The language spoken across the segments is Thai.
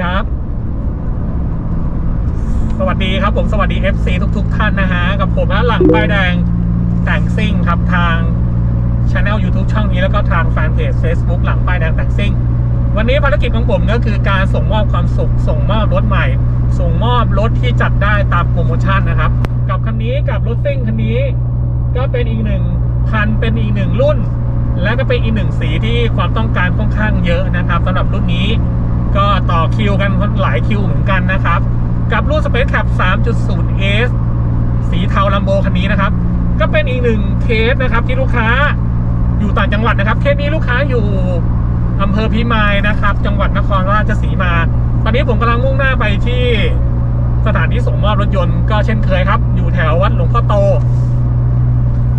ครับ สวัสดีครับผมสวัสดี FC ทุกๆท่านนะฮะ กับผมนะหลังป้ายแดงแต่งซิ่งครับทางช anel YouTube ช่องนี้แล้วก็ทางแฟนเพจ Facebook หลังป้ายแดงแต่งซิ่ง วันนี้ภารกิจของผมก็คือการส่งมอบความสุข ส่งมอบรถใหม่ ส่งมอบรถที่จัดได้ตามโปรโมชั่นนะครับ กับคันนี้กับรถซิ่งคันนี้ ก็เป็นอีกหนึ่งคันเป็นอีกหนึ่งรุ่น และก็เป็นอีกหนึ่งสีที่ความต้องการค่อนข้างเยอะนะครับสำหรับรุ่นนี้ ก็ต่อคิวกันหลายคิวเหมือนกันนะครับ กับรุ่น Space Cap 3.0S สีเทาลัมโบคันนี้นะครับ ก็เป็นอีกหนึ่งเคสนะครับที่ลูกค้าอยู่ต่างจังหวัดนะครับ เคสนี้ลูกค้าอยู่อำเภอพิมายนะครับ จังหวัดนครราชสีมา ตอนนี้ผมกำลังมุ่งหน้าไปที่สถานที่ส่งมอบรถยนต์ก็เช่นเคยครับ อยู่แถววัดหลวงพ่อโต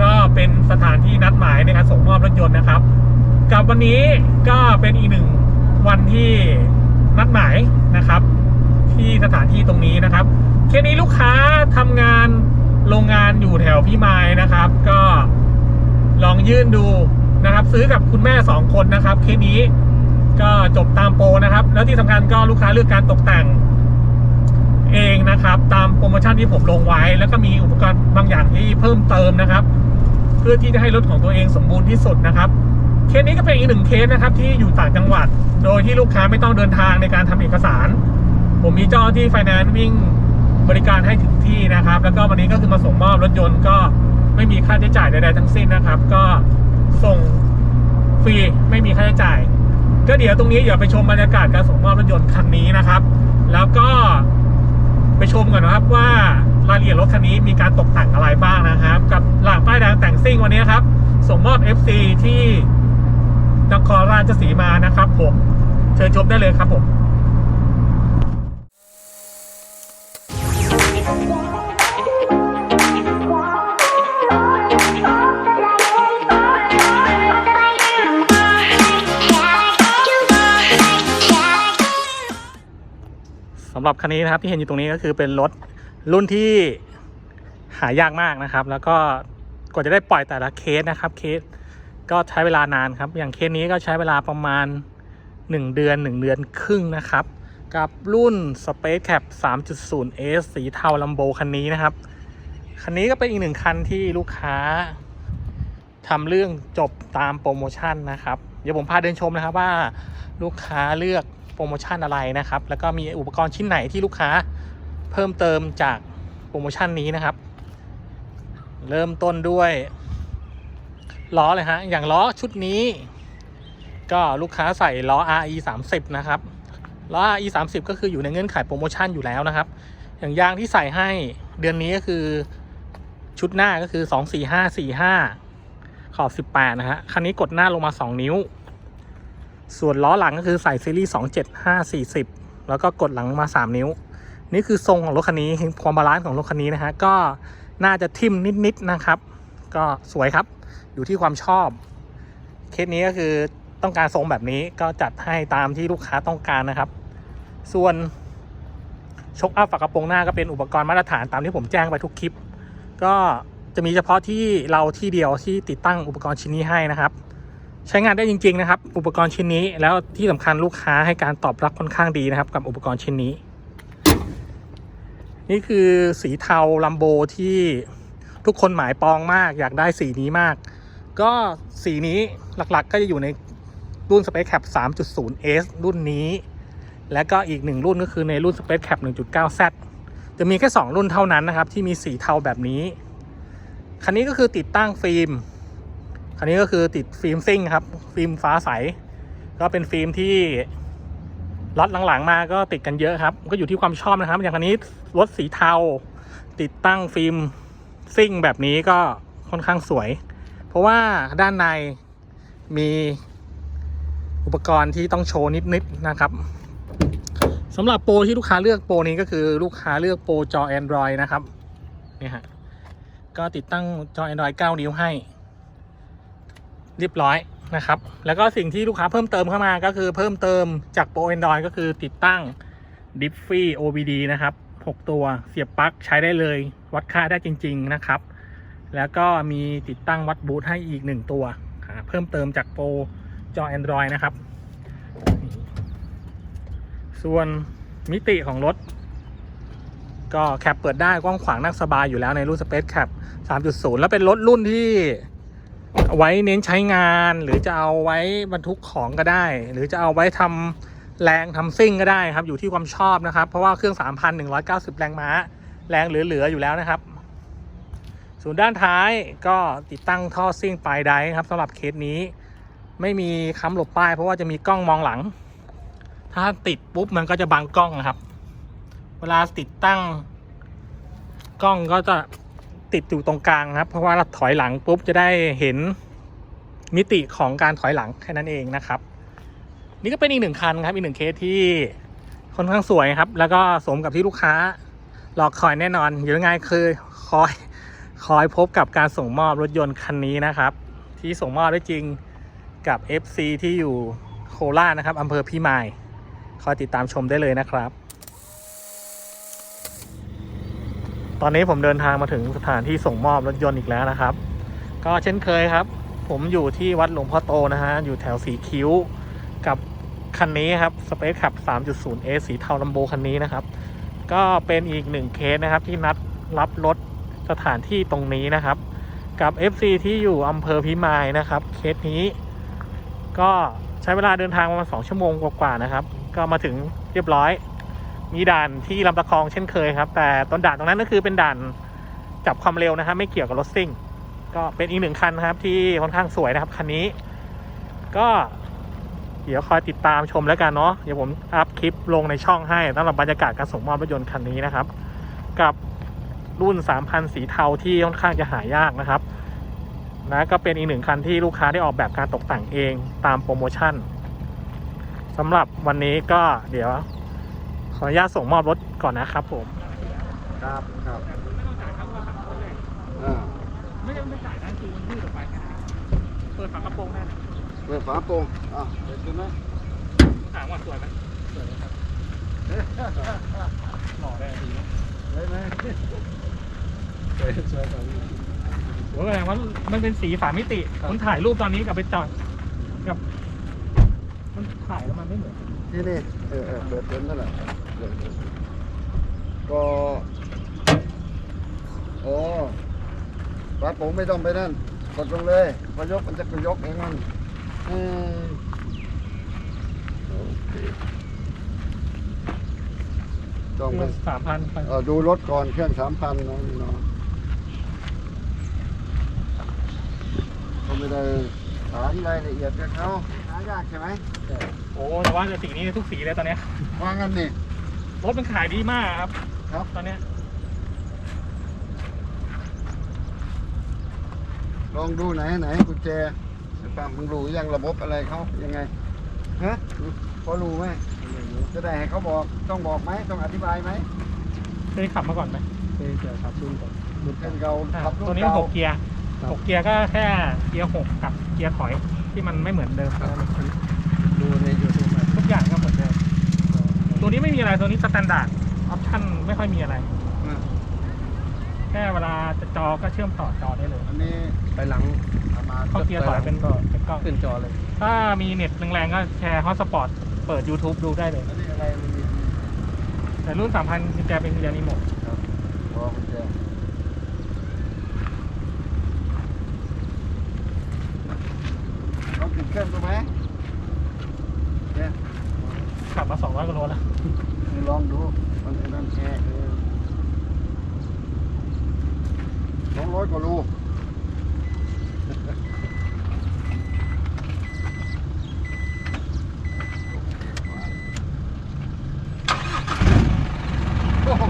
ก็เป็นสถานที่นัดหมายในการส่งมอบรถยนต์นะครับ กับวันนี้ก็เป็นอีกหนึ่งวันที่ นัดหมายนะครับ ที่สถานที่ตรงนี้นะครับ เคสนี้ลูกค้าทำงานโรงงานอยู่แถวพี่ไมายนะครับ ก็ลองยื่นดูนะครับ ซื้อกับคุณแม่สองคนนะครับเคสนี้ก็จบตามโปรนะครับ แล้วที่สำคัญก็ลูกค้าเลือกการตกแต่งเองนะครับ ตามโปรโมชั่นที่ผมลงไว้ แล้วก็มีอุปกรณ์บางอย่างที่เพิ่มเติมนะครับ เพื่อที่จะให้รถของตัวเองสมบูรณ์ที่สุดนะครับ เคสนี้ก็เป็นอีกหนึ่งเคสนะครับที่อยู่ต่างจังหวัด โดยที่ลูกค้าไม่ต้องเดินทางในการทำเอกสาร ผมมีเจ้าที่ไฟแนนซ์วิ่งบริการให้ถึงที่นะครับ แล้วก็วันนี้ก็คือมาส่งมอบรถยนต์ก็ไม่มีค่าใช้จ่ายใดๆทั้งสิ้นนะครับ ก็ส่งฟรีไม่มีค่าใช้จ่าย ก็เดี๋ยวตรงนี้เดี๋ยวไปชมบรรยากาศการส่งมอบรถยนต์คันนี้นะครับ แล้วก็ไปชมก่อนนะครับว่ารายละเอียดรถคันนี้มีการตกแต่งอะไรบ้างนะครับ กับหลังป้ายแดงแต่งซิ่งวันนี้ครับ ส่งมอบ FC ที่ นครราชสีมานะครับผม เชิญชมได้เลยครับผมสำหรับคันนี้นะครับที่เห็นอยู่ตรงนี้ก็คือเป็นรถรุ่นที่หายากมากนะครับ แล้วก็กว่าจะได้ปล่อยแต่ละเคสนะครับเคส ก็ใช้เวลานานครับ อย่างเคสนี้ก็ใช้เวลาประมาณ 1 เดือน 1 เดือนครึ่งนะครับ กับรุ่น Space Cap 3.0S สีเทาลัมโบคันนี้นะครับ คันนี้ก็เป็นอีกหนึ่งคันที่ลูกค้าทำเรื่องจบตามโปรโมชั่นนะครับ เดี๋ยวผมพาเดินชมนะครับว่าลูกค้าเลือกโปรโมชั่นอะไรนะครับ แล้วก็มีอุปกรณ์ชิ้นไหนที่ลูกค้าเพิ่มเติมจากโปรโมชั่นนี้นะครับ เริ่มต้นด้วย ล้อเลยฮะ อย่างล้อชุดนี้ ก็ลูกค้าใส่ล้อ RE 30นะครับ ล้อ RE 30ก็คืออยู่ในเงื่อนไขโปรโมชั่นอยู่แล้วนะครับ อย่างยางที่ใส่ให้เดือนนี้ก็คือชุดหน้าก็คือ 24545 ขอบ 18 นะฮะ คันนี้กดหน้าลงมา 2 นิ้ว ส่วนล้อหลังก็คือใส่ซีรีส์ 275 40 แล้วก็กดหลังมา 3 นิ้ว นี่คือทรงของรถคันนี้ความบาลานซ์ของรถคันนี้นะฮะ ก็น่าจะทิ่มนิดๆนะครับ ก็สวยครับ อยู่ที่ความชอบ เคสนี้ก็คือต้องการทรงแบบนี้ก็จัดให้ตามที่ลูกค้าต้องการนะครับ ส่วนชกอัพฝากระโปรงหน้าก็เป็นอุปกรณ์มาตรฐานตามที่ผมแจ้งไปทุกคลิป ก็จะมีเฉพาะที่เราที่เดียวที่ติดตั้งอุปกรณ์ชิ้นนี้ให้นะครับ ใช้งานได้จริง ๆ นะครับ อุปกรณ์ชิ้นนี้แล้วที่สำคัญลูกค้าให้การตอบรับค่อนข้างดีนะครับ กับอุปกรณ์ชิ้นนี้ นี่คือสีเทาลัมโบที่ ทุกคนหมายปองมาก อยากได้สีนี้มาก ก็สีนี้หลักๆก็จะอยู่ในรุ่น Space Cap 3.0S รุ่นนี้ และก็อีกหนึ่งรุ่นก็คือในรุ่น Space Cap 1.9Z จะมีแค่ 2 รุ่นเท่านั้นนะครับ ที่มีสีเทาแบบนี้ คันนี้ก็คือติดตั้งฟิล์ม คันนี้ก็คือติดฟิล์มซิ่งครับ ฟิล์มฟ้าใส ก็เป็นฟิล์มที่ล็อตหลังๆมาก็ติดกันเยอะครับ ก็อยู่ที่ความชอบนะครับ อย่างคันนี้รถสีเทา ติดตั้งฟิล์ม ซิ่งแบบนี้ก็ค่อนข้างสวย เพราะว่าด้านในมีอุปกรณ์ที่ต้องโชว์นิดๆนนะครับสำหรับโปรที่ลูกค้าเลือกโปรนี้ก็คือลูกค้าเลือกโปรจอ Android นะครับนี่ฮะก็ติดตั้งจอ Android 9 นิ้วให้ เรียบร้อยนะครับ แล้วก็สิ่งที่ลูกค้าเพิ่มเติมเข้ามาก็คือเพิ่มเติมจากโปร Android ก็คือติดตั้ง d i f f y OBD นะครับ 6 ตัวเสียบปลั๊กใช้ได้เลย วัดค่าได้จริง ๆนะครับ แล้วก็มีติดตั้งวัดบูทให้อีก 1 ตัว เพิ่มเติมจากโปรจอ Android นะครับ ส่วนมิติของรถ ก็แคปเปิดได้กว้างขวางนั่งสบายอยู่แล้วในรุ่น Space Cap 3.0 แล้วเป็นรถรุ่นที่ไว้เน้นใช้งาน หรือจะเอาไว้บรรทุกของก็ได้ หรือจะเอาไว้ทำ แรงทำซิ่งก็ได้ครับ อยู่ที่ความชอบนะครับ เพราะว่าเครื่อง 3,190 แรงม้า แรงเหลือ ๆ อยู่แล้วนะครับ ส่วนด้านท้ายก็ติดตั้งท่อซิ่งปลายไดครับสำหรับเคสนี้ไม่มีค้ำหลบป้าย เพราะว่าจะมีกล้องมองหลัง ถ้าติดปุ๊บมันก็จะบังกล้องนะครับ เวลาติดตั้งกล้องก็จะติดอยู่ตรงกลางครับ เพราะว่าเราถอยหลังปุ๊บจะได้เห็นมิติของการถอยหลังแค่นั้นเองนะครับ นี่ก็เป็นอีกหนึ่งคันครับอีกหนึ่งเคสที่ค่อนข้างสวยครับ แล้วก็สมกับที่ลูกค้า รอคอยแน่นอนอยู่ยังไงคือคอยคอยพบกับการส่งมอบรถยนต์คันนี้นะครับ ที่ส่งมอบได้จริงกับ FC ที่อยู่โคราชนะครับอำเภอพิมายคอยติดตามชมได้เลยนะครับ ตอนนี้ผมเดินทางมาถึงสถานที่ส่งมอบรถยนต์อีกแล้วนะครับ ก็เช่นเคยครับ ผมอยู่ที่วัดหลวงพ่อโตนะฮะอยู่แถวสีคิ้ว กับคันนี้ครับ Space Cup 3.0 A สีเทาลัมโบคันนี้นะครับ ก็เป็นอีกหนึ่งเคสนะครับ ที่นัดรับรถสถานที่ตรงนี้นะครับ กับ FC ที่อยู่อำเภอพิมายนะครับ เคสนี้ ก็ใช้เวลาเดินทางประมาณ 2 ชั่วโมงกว่าๆนะครับ ก็มาถึงเรียบร้อย มีด่านที่ลำตะคองเช่นเคยครับ แต่ตอนด่านตรงนั้นก็คือเป็นด่านจับความเร็วนะครับ ไม่เกี่ยวกับรถซิ่ง ก็เป็นอีกหนึ่งคันนะครับที่ค่อนข้างสวยนะครับคันนี้ ก็ เดี๋ยวคอยติดตามชมแล้วกันเนาะเดี๋ยวผมอัพคลิปลงในช่องให้สำหรับบรรยากาศการส่งมอบรถยนต์คันนี้นะครับ กับรุ่น 3,000 สีเทาที่ค่อนข้างจะหายากนะครับนะก็เป็นอีกหนึ่งคันที่ลูกค้าได้ออกแบบการตกแต่งเองตามโปรโมชั่นสำหรับวันนี้ก็เดี๋ยว ขออนุญาตส่งมอบรถก่อนนะครับผมครับครับไม่ต้องจ่ายครับอ่าไม่ต้องจ่ายนะคือมันยืดออกไปเปิดฝากระโปรงได้นะ เปิดฝาโปร่งอะเปิดดูไหมถามว่าสวยไหมสวยครับหล่อได้ดีนะได้ไหมสวยสวยสวยโอ้แสดงว่ามันเป็นสีฝามิติผมถ่ายรูปตอนนี้กับไปจอดกับ มันถ่ายแล้วมันไม่เหมือนที่นี่เออเออเปิดเต็มนั่นแหละก็โอ้ฝาโปร่งไม่ต้องไปนั่นกดลงเลยพอยกมันจะกยกเองมัน ต้องไปสามพันไปเออดูรถก่อนเครื่องสามพันน้องนี่เนาะก็ไม่ได้ถามรายละเอียดกับเขาหายากใช่ไหมโอ้แต่ว่าจะสีนี้ทุกสีเลยตอนเนี้ยว่างั้นนี่รถมันขายดีมากครับ ครับตอนเนี้ยลองดูไหนไหนกุญแจไอ้ ป้ามึงรู้ยังระบบอะไรเขายังไงฮะพอรู้ไหมจะได้ให้เขาบอกต้องบอกไหมต้องอธิบายไหมเคยขับมาก่อนไหมเคยเจอขับรุ่นก่อนรุ่นเป็เก่านเก่าขับรุ่ตัวนนี้มันเก่าหกเกียร์ครับหกเกียร์ก็แค่เกียร์หกกับเกียร์ถอยที่มันไม่เหมือนเดิมดูในยูทูบทุกอย่างก็เหมือนเดิมตัวนี้ไม่มีอะไรตัวนี้สแตนดาร์ดออปชั่นไม่ค่อยมีอะไรแค่เวลาจะจอก็เชื่อมต่อจอได้เลยอันนี้ไปหลังประมาณเข้าเกียร์ถอยเป็นก็เป็นกล้อง ขึ้นจอเลย ถ้ามีเน็ตแรงๆก็แชร์ฮอตสปอตเปิด YouTube ดูได้เลย อันนี้อะไรมันมีแต่รุ่น 3,000กุญแจเป็นกุญแจรีโมทพอกุญแจลองปิดเครื่องดูไหมเนี่ยขับมา 200กิโลแล้ว ลองดู มันเป็นน้ำแช่ สองร้อยกว่าลูกโอ้โห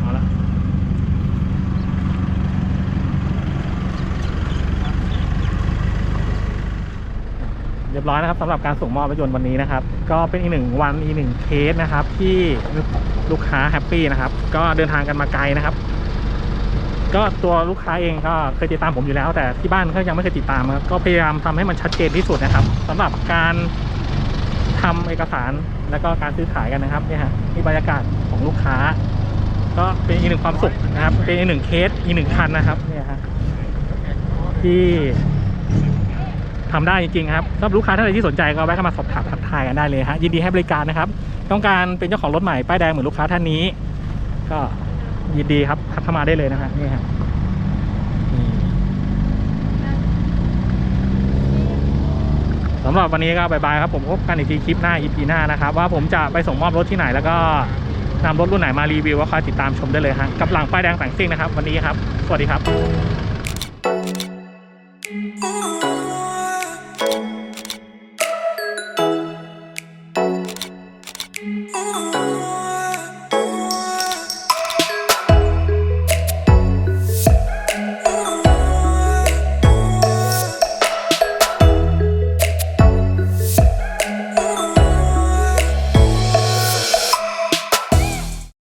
เอาละ เรียบร้อยนะครับสำหรับการส่งมอบรถยนต์วันนี้นะครับ ก็เป็นอีกหนึ่งวันอีกหนึ่งเคสนะครับ ที่ลูกค้าแฮปปี้นะครับ ก็เดินทางกันมาไกลนะครับ ก็ตัวลูกค้าเองก็เคยติดตามผมอยู่แล้ว แต่ที่บ้านเขายังไม่เคยติดตามครับก็พยายามทำให้มันชัดเจนที่สุดนะครับสำหรับการทำเอกสารแล้วก็การซื้อขายกันนะครับเนี่ยฮะนี่บรรยากาศของลูกค้า ก็เป็นอีกหนึ่งความสุขนะครับ เป็นอีกหนึ่งเคสอีกหนึ่งคันนะครับเนี่ยฮะที่ ทำได้จริงๆครับสำหรับลูกค้าท่านใดที่สนใจก็แวะเข้ามาสอบถามทักทายกันได้เลยฮะยินดีให้บริการนะครับ ต้องการเป็นเจ้าของรถใหม่ป้ายแดงเหมือนลูกค้าท่านนี้ ก็ยินดีครับทักเข้ามาได้เลยนะฮะนี่ฮะสำหรับวันนี้ก็บายบายครับผมพบกันอีกทีคลิปหน้า EP หน้านะครับว่าผมจะไปส่งมอบรถที่ไหนแล้วก็นำรถรุ่นไหนมารีวิวก็คอยติดตามชมได้เลยฮะกับหลังป้ายแดงแต่งซิ่งนะครับ วันนี้ครับ สวัสดีครับ